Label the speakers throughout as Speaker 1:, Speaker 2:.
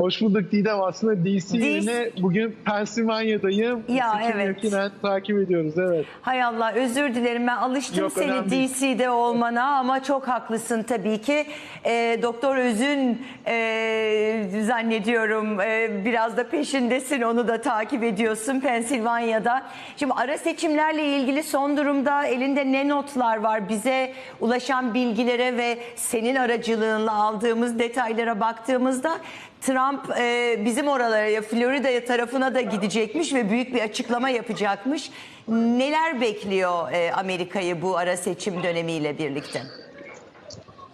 Speaker 1: Hoş bulduk Didem. Aslında DC yerine bugün Pensilvanya'dayım.
Speaker 2: Ya,
Speaker 1: Seçim
Speaker 2: evet.
Speaker 1: yakinen takip ediyoruz. Evet.
Speaker 2: Hay Allah özür dilerim ben alıştım
Speaker 1: Yok,
Speaker 2: seni. DC'de olmana ama çok haklısın tabii ki. Ee, Doktor Öz'ün e, zannediyorum e, biraz da peşindesin onu da takip ediyorsun Pensilvanya'da. Şimdi ara seçimlerle ilgili son durumda elinde ne notlar var bize ulaşan bilgilere ve senin aracılığınla aldığımız detaylara baktığımızda Trump e, bizim oralara Florida tarafına da gidecekmiş ve büyük bir açıklama yapacakmış. Neler bekliyor e, Amerika'yı bu ara seçim dönemiyle birlikte?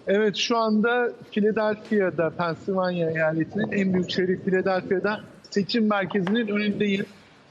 Speaker 1: Evet şu anda Philadelphia'da, Pensilvanya eyaletinin en büyük şehri Philadelphia'da seçim merkezinin önündeyim.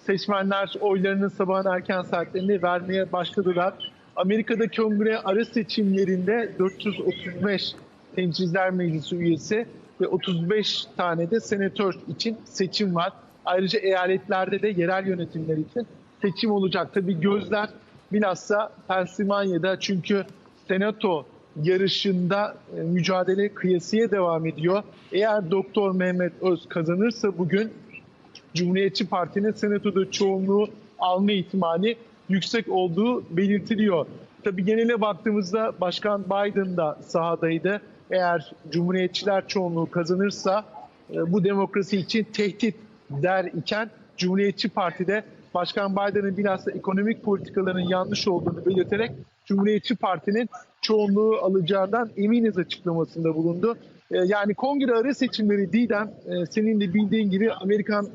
Speaker 1: Seçmenler oylarını sabahın erken saatlerinde vermeye başladılar. Amerika'da kongre ara seçimlerinde 435 temsilciler meclisi üyesi ve 35 tane de senatör için seçim var. Ayrıca eyaletlerde de yerel yönetimler için seçim olacak. Tabii gözler bilhassa Pensilvanya'da çünkü senato yarışında e, mücadele kıyasıya devam ediyor. Eğer Doktor Mehmet Öz kazanırsa bugün Cumhuriyetçi Parti'nin senatoda çoğunluğu alma ihtimali yüksek olduğu belirtiliyor. Tabii genele baktığımızda Başkan Biden da sahadaydı. Eğer Cumhuriyetçiler çoğunluğu kazanırsa e, bu demokrasi için tehdit der iken Cumhuriyetçi Parti'de Başkan Biden'ın bilhassa ekonomik politikalarının yanlış olduğunu belirterek Cumhuriyetçi Parti'nin çoğunluğu alacağından eminiz açıklamasında bulundu. E, Yani kongre ara seçimleri Didem e, senin de bildiğin gibi Amerikan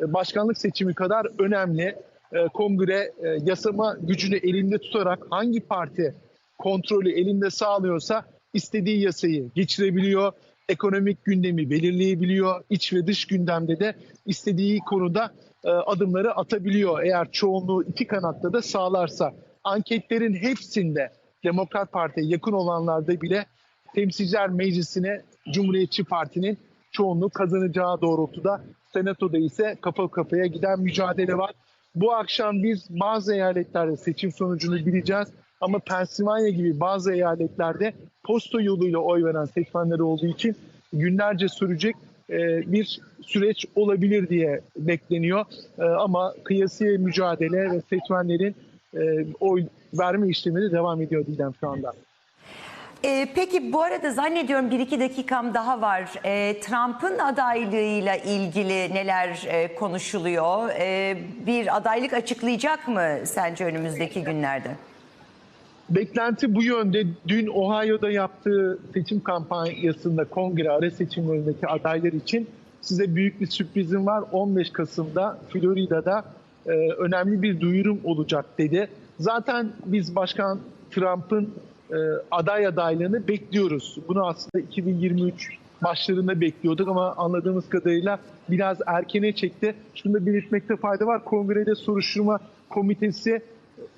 Speaker 1: e, başkanlık seçimi kadar önemli. E, Kongre yasama gücünü elinde tutarak hangi parti kontrolü elinde sağlıyorsa istediği yasayı geçirebiliyor. Ekonomik gündemi belirleyebiliyor. İç ve dış gündemde de istediği konuda adımları atabiliyor. Eğer çoğunluğu iki kanatta da sağlarsa. Anketlerin hepsinde Demokrat Parti'ye yakın olanlarda bile Temsilciler Meclisi'ne Cumhuriyetçi Parti'nin çoğunluğu kazanacağı doğrultuda. Senatoda ise kafa kafaya giden mücadele var. Bu akşam biz bazı eyaletlerde seçim sonucunu bileceğiz. Ama Pensilvanya gibi bazı eyaletlerde posta yoluyla oy veren seçmenler olduğu için günlerce sürecek e, bir süreç olabilir diye bekleniyor. E, Ama kıyasıya mücadele ve seçmenlerin e, oy verme işlemi de devam ediyor Didem şu anda.
Speaker 2: E, peki bu arada zannediyorum bir iki dakikam daha var. E, Trump'ın adaylığıyla ilgili neler e, konuşuluyor? E, bir adaylık açıklayacak mı sence önümüzdeki günlerde?
Speaker 1: Beklenti bu yönde. Dün Ohio'da yaptığı seçim kampanyasında kongre ara seçimlerindeki adaylar için size büyük bir sürprizim var. 15 Kasım'da Florida'da e, önemli bir duyurum olacak dedi. Zaten biz Başkan Trump'ın e, aday adaylığını bekliyoruz. Bunu aslında 2023 başlarında bekliyorduk ama anladığımız kadarıyla biraz erkene çekti. Şunu da belirtmekte fayda var. Kongrede soruşturma komitesi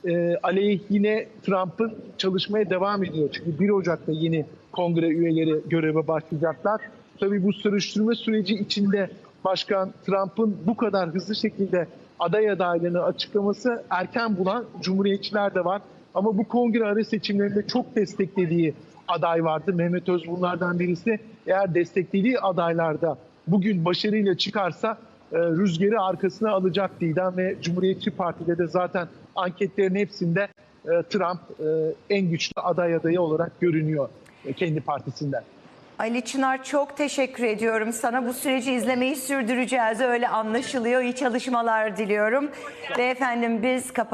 Speaker 1: e, aleyhine Trump'ın çalışmaya devam ediyor. Çünkü 1 Ocak'ta yeni kongre üyeleri göreve başlayacaklar. Tabii bu soruşturma süreci içinde Başkan Trump'ın bu kadar hızlı şekilde aday adaylığını açıklaması erken bulan Cumhuriyetçiler de var. Ama bu kongre ara seçimlerinde çok desteklediği aday vardı. Mehmet Öz bunlardan birisi. Eğer desteklediği adaylarda bugün başarıyla çıkarsa e, rüzgarı arkasına alacak Didem ve Cumhuriyetçi Parti'de de zaten anketlerin hepsinde e, Trump e, en güçlü aday adayı olarak görünüyor kendi partisinden.
Speaker 2: Ali Çınar çok teşekkür ediyorum sana. Bu süreci izlemeyi sürdüreceğiz. Öyle anlaşılıyor. İyi çalışmalar diliyorum. Ve efendim biz kapat